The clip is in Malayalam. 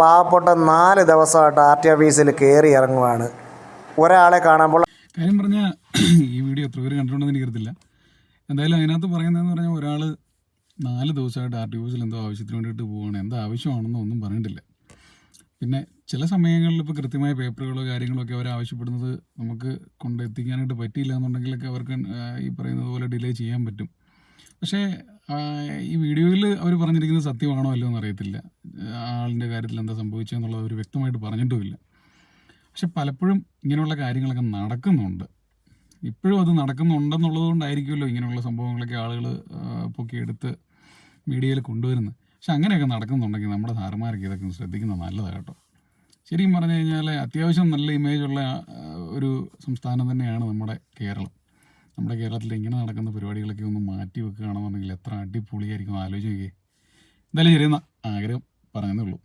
പാവപ്പെട്ട നാല് ദിവസമായിട്ട് ആർ ടി ഓഫീസിൽ കയറി ഇറങ്ങുവാണ്. ഒരാളെ കാണുമ്പോൾ കാര്യം പറഞ്ഞാൽ ഈ വീഡിയോ എത്ര പേര് കണ്ടിട്ടുണ്ടെന്ന് എനിക്കറിയത്തില്ല. എന്തായാലും അതിനകത്ത് പറയുന്നതെന്ന് പറഞ്ഞാൽ ഒരാൾ നാല് ദിവസമായിട്ട് ആർ ടി ഓഫീസിൽ എന്തോ ആവശ്യത്തിന് വേണ്ടിയിട്ട് പോവുകയാണ് എന്താ ആവശ്യമാണെന്നോ ഒന്നും പറഞ്ഞിട്ടില്ല. പിന്നെ ചില സമയങ്ങളിൽ ഇപ്പോൾ കൃത്യമായ പേപ്പറുകളോ കാര്യങ്ങളോ ഒക്കെ അവർ ആവശ്യപ്പെടുന്നത് നമുക്ക് കൊണ്ടെത്തിക്കാനായിട്ട് പറ്റിയില്ല എന്നുണ്ടെങ്കിലൊക്കെ അവർക്ക് ഈ പറയുന്നത് പോലെ ഡിലേ ചെയ്യാൻ പറ്റും. പക്ഷേ ഈ വീഡിയോയിൽ അവർ പറഞ്ഞിരിക്കുന്നത് സത്യമാണോ അല്ലോ എന്നറിയത്തില്ല ആളിന്റെ കാര്യത്തിൽ എന്താ സംഭവിച്ചതെന്നുള്ളത് അവർ വ്യക്തമായിട്ട് പറഞ്ഞിട്ടുമില്ല. പക്ഷെ പലപ്പോഴും ഇങ്ങനെയുള്ള കാര്യങ്ങളൊക്കെ നടക്കുന്നുണ്ട്. ഇപ്പോഴും അത് നടക്കുന്നുണ്ടെന്നുള്ളത് കൊണ്ടായിരിക്കുമല്ലോ ഇങ്ങനെയുള്ള സംഭവങ്ങളൊക്കെ ആളുകൾ പൊക്കിയെടുത്ത് മീഡിയയിൽ കൊണ്ടുവരുന്നത്. പക്ഷെ അങ്ങനെയൊക്കെ നടക്കുന്നുണ്ടെങ്കിൽ നമ്മുടെ സാറുമാരൊക്കെ ഇതൊക്കെ ശ്രദ്ധിക്കുന്നത് നല്ലതാണ് കേട്ടോ. ശരിക്കും പറഞ്ഞു കഴിഞ്ഞാൽ അത്യാവശ്യം നല്ല ഇമേജുള്ള ഒരു സംസ്ഥാനം തന്നെയാണ് നമ്മുടെ കേരളം. നമ്മുടെ കേരളത്തിൽ ഇങ്ങനെ നടക്കുന്ന പരിപാടികളൊക്കെ ഒന്ന് മാറ്റി വെക്കുകയാണെന്നുണ്ടെങ്കിൽ എത്ര അടിപൊളിയായിരിക്കും ആലോചിച്ച് നോക്കിയേ. എന്തായാലും ചെറിയ ആഗ്രഹം പറഞ്ഞതേ ഉള്ളൂ.